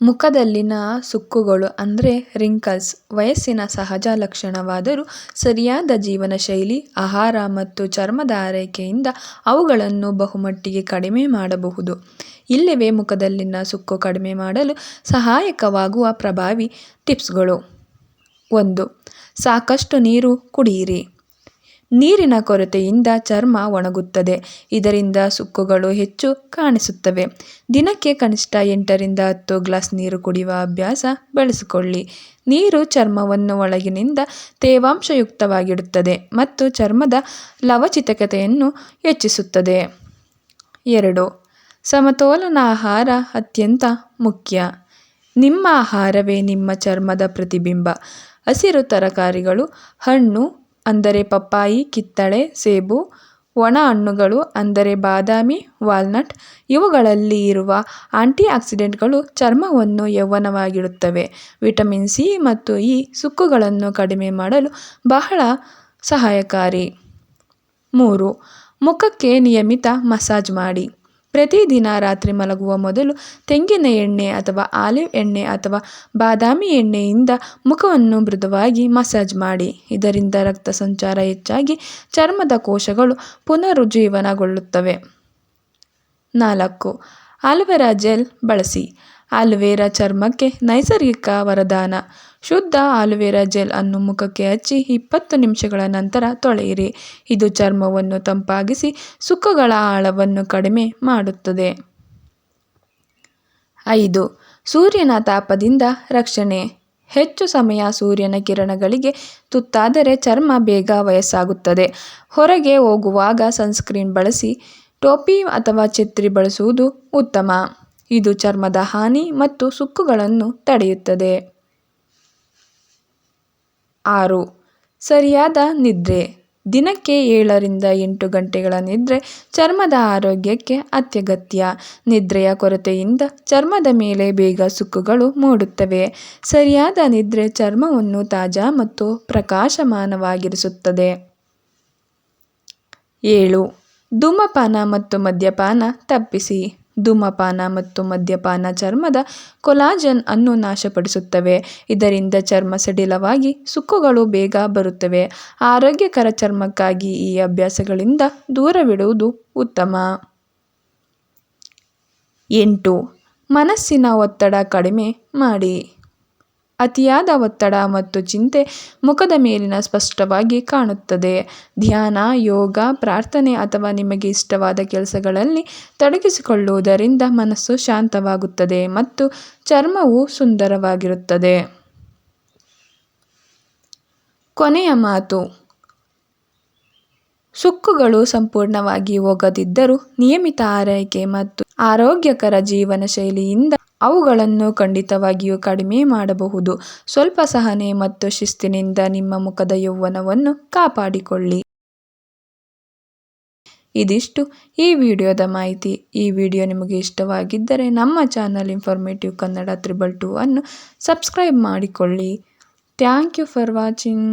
ಮುಖದಲ್ಲಿನ ಸುಕ್ಕುಗಳು ಅಂದರೆ ರಿಂಕಲ್ಸ್ ವಯಸ್ಸಿನ ಸಹಜ ಲಕ್ಷಣವಾದರೂ ಸರಿಯಾದ ಜೀವನಶೈಲಿ, ಆಹಾರ ಮತ್ತು ಚರ್ಮದ ಆರೈಕೆಯಿಂದ ಅವುಗಳನ್ನು ಬಹುಮಟ್ಟಿಗೆ ಕಡಿಮೆ ಮಾಡಬಹುದು. ಇಲ್ಲಿವೆ ಮುಖದಲ್ಲಿನ ಸುಕ್ಕು ಕಡಿಮೆ ಮಾಡಲು ಸಹಾಯಕವಾಗುವ ಪ್ರಭಾವಿ ಟಿಪ್ಸ್ಗಳು. ಒಂದು, ಸಾಕಷ್ಟು ನೀರು ಕುಡಿಯಿರಿ ನೀರಿನ ಕೊರತೆಯಿಂದ ಚರ್ಮ ಒಣಗುತ್ತದೆ. ಇದರಿಂದ ಸುಕ್ಕುಗಳು ಹೆಚ್ಚು ಕಾಣಿಸುತ್ತವೆ. ದಿನಕ್ಕೆ ಕನಿಷ್ಠ ಎಂಟರಿಂದ ಹತ್ತು ಗ್ಲಾಸ್ ನೀರು ಕುಡಿಯುವ ಅಭ್ಯಾಸ ಬೆಳೆಸಿಕೊಳ್ಳಿ. ನೀರು ಚರ್ಮವನ್ನು ಒಳಗಿನಿಂದ ತೇವಾಂಶಯುಕ್ತವಾಗಿಡುತ್ತದೆ ಮತ್ತು ಚರ್ಮದ ಲವಚಿತಕತೆಯನ್ನು ಹೆಚ್ಚಿಸುತ್ತದೆ. ಎರಡು. ಸಮತೋಲನ ಆಹಾರ ಅತ್ಯಂತ ಮುಖ್ಯ. ನಿಮ್ಮ ಆಹಾರವೇ ನಿಮ್ಮ ಚರ್ಮದ ಪ್ರತಿಬಿಂಬ. ಹಸಿರು ತರಕಾರಿಗಳು, ಹಣ್ಣು ಅಂದರೆ ಪಪ್ಪಾಯಿ, ಕಿತ್ತಳೆ, ಸೇಬು, ಒಣ ಹಣ್ಣುಗಳು ಅಂದರೆ ಬಾದಾಮಿ, ವಾಲ್ನಟ್ ಇವುಗಳಲ್ಲಿ ಇರುವ ಆಂಟಿಆಕ್ಸಿಡೆಂಟ್ಗಳು ಚರ್ಮವನ್ನು ಯೌವನವಾಗಿಡುತ್ತವೆ. ವಿಟಮಿನ್ ಸಿ ಮತ್ತು ಇ ಸುಕ್ಕುಗಳನ್ನು ಕಡಿಮೆ ಮಾಡಲು ಬಹಳ ಸಹಾಯಕಾರಿ. ಮೂರು, ಮುಖಕ್ಕೆ ನಿಯಮಿತ ಮಸಾಜ್ ಮಾಡಿ. ಪ್ರತಿದಿನ ರಾತ್ರಿ ಮಲಗುವ ಮೊದಲು ತೆಂಗಿನ ಎಣ್ಣೆ ಅಥವಾ ಆಲಿವ್ ಎಣ್ಣೆ ಅಥವಾ ಬಾದಾಮಿ ಎಣ್ಣೆಯಿಂದ ಮುಖವನ್ನು ಮೃದುವಾಗಿ ಮಸಾಜ್ ಮಾಡಿ. ಇದರಿಂದ ರಕ್ತ ಸಂಚಾರ ಹೆಚ್ಚಾಗಿ ಚರ್ಮದ ಕೋಶಗಳು ಪುನರುಜ್ಜೀವನಗೊಳ್ಳುತ್ತವೆ. ನಾಲ್ಕು, ಆಲ್ವೆರಾ ಜೆಲ್ ಬಳಸಿ. ಆಲ್ವೇರಾ ಚರ್ಮಕ್ಕೆ ನೈಸರ್ಗಿಕ ವರದಾನ. ಶುದ್ಧ ಆಲೋವೆರಾ ಜೆಲ್ ಅನ್ನು ಮುಖಕ್ಕೆ ಹಚ್ಚಿ ಇಪ್ಪತ್ತು ನಿಮಿಷಗಳ ನಂತರ ತೊಳೆಯಿರಿ. ಇದು ಚರ್ಮವನ್ನು ತಂಪಾಗಿಸಿ ಸುಕ್ಕುಗಳ ಆಳವನ್ನು ಕಡಿಮೆ ಮಾಡುತ್ತದೆ. ಐದು. ಸೂರ್ಯನ ತಾಪದಿಂದ ರಕ್ಷಣೆ. ಹೆಚ್ಚು ಸಮಯ ಸೂರ್ಯನ ಕಿರಣಗಳಿಗೆ ತುತ್ತಾದರೆ ಚರ್ಮ ಬೇಗ ವಯಸ್ಸಾಗುತ್ತದೆ. ಹೊರಗೆ ಹೋಗುವಾಗ ಸನ್ಸ್ಕ್ರೀನ್ ಬಳಸಿ, ಟೋಪಿ ಅಥವಾ ಛತ್ರಿ ಬಳಸುವುದು ಉತ್ತಮ. ಇದು ಚರ್ಮದ ಹಾನಿ ಮತ್ತು ಸುಕ್ಕುಗಳನ್ನು ತಡೆಯುತ್ತದೆ. ಆರು. ಸರಿಯಾದ ನಿದ್ರೆ. ದಿನಕ್ಕೆ ಏಳರಿಂದ ಎಂಟು ಗಂಟೆಗಳ ನಿದ್ರೆ ಚರ್ಮದ ಆರೋಗ್ಯಕ್ಕೆ ಅತ್ಯಗತ್ಯ. ನಿದ್ರೆಯ ಕೊರತೆಯಿಂದ ಚರ್ಮದ ಮೇಲೆ ಬೇಗ ಸುಕ್ಕುಗಳು ಮೂಡುತ್ತವೆ. ಸರಿಯಾದ ನಿದ್ರೆ ಚರ್ಮವನ್ನು ತಾಜಾ ಮತ್ತು ಪ್ರಕಾಶಮಾನವಾಗಿರಿಸುತ್ತದೆ. ಏಳು. ಧೂಮಪಾನ ಮತ್ತು ಮದ್ಯಪಾನ ತಪ್ಪಿಸಿ. ಧೂಮಪಾನ ಮತ್ತು ಮದ್ಯಪಾನ ಚರ್ಮದ ಕೊಲಾಜನ್ ಅನ್ನು ನಾಶಪಡಿಸುತ್ತವೆ. ಇದರಿಂದ ಚರ್ಮ ಸಡಿಲವಾಗಿ ಸುಕ್ಕುಗಳು ಬೇಗ ಬರುತ್ತವೆ. ಆರೋಗ್ಯಕರ ಚರ್ಮಕ್ಕಾಗಿ ಈ ಅಭ್ಯಾಸಗಳಿಂದ ದೂರವಿಡುವುದು ಉತ್ತಮ. ಎಂಟು. ಮನಸ್ಸಿನ ಒತ್ತಡ ಕಡಿಮೆ ಮಾಡಿ. ಅತಿಯಾದ ಒತ್ತಡ ಮತ್ತು ಚಿಂತೆ ಮುಖದ ಮೇಲಿನ ಸ್ಪಷ್ಟವಾಗಿ ಕಾಣುತ್ತದೆ. ಧ್ಯಾನ, ಯೋಗ, ಪ್ರಾರ್ಥನೆ ಅಥವಾ ನಿಮಗೆ ಇಷ್ಟವಾದ ಕೆಲಸಗಳಲ್ಲಿ ತೊಡಗಿಸಿಕೊಳ್ಳುವುದರಿಂದ ಮನಸ್ಸು ಶಾಂತವಾಗುತ್ತದೆ ಮತ್ತು ಚರ್ಮವು ಸುಂದರವಾಗಿರುತ್ತದೆ. ಕೊನೆಯ ಮಾತು. ಸುಕ್ಕುಗಳು ಸಂಪೂರ್ಣವಾಗಿ ಹೋಗದಿದ್ದರೂ ನಿಯಮಿತ ಆರೈಕೆ ಮತ್ತು ಆರೋಗ್ಯಕರ ಜೀವನ ಶೈಲಿಯಿಂದ ಅವುಗಳನ್ನು ಖಂಡಿತವಾಗಿಯೂ ಕಡಿಮೆ ಮಾಡಬಹುದು. ಸ್ವಲ್ಪ ಸಹನೆ ಮತ್ತು ಶಿಸ್ತಿನಿಂದ ನಿಮ್ಮ ಮುಖದ ಯೌವನವನ್ನು ಕಾಪಾಡಿಕೊಳ್ಳಿ. ಇದಿಷ್ಟು ಈ ವಿಡಿಯೋದ ಮಾಹಿತಿ. ಈ ವಿಡಿಯೋ ನಿಮಗೆ ಇಷ್ಟವಾಗಿದ್ದರೆ ನಮ್ಮ channel informative Kannada triple two ಅನ್ನು ಸಬ್ಸ್ಕ್ರೈಬ್ ಮಾಡಿಕೊಳ್ಳಿ. Thank you for watching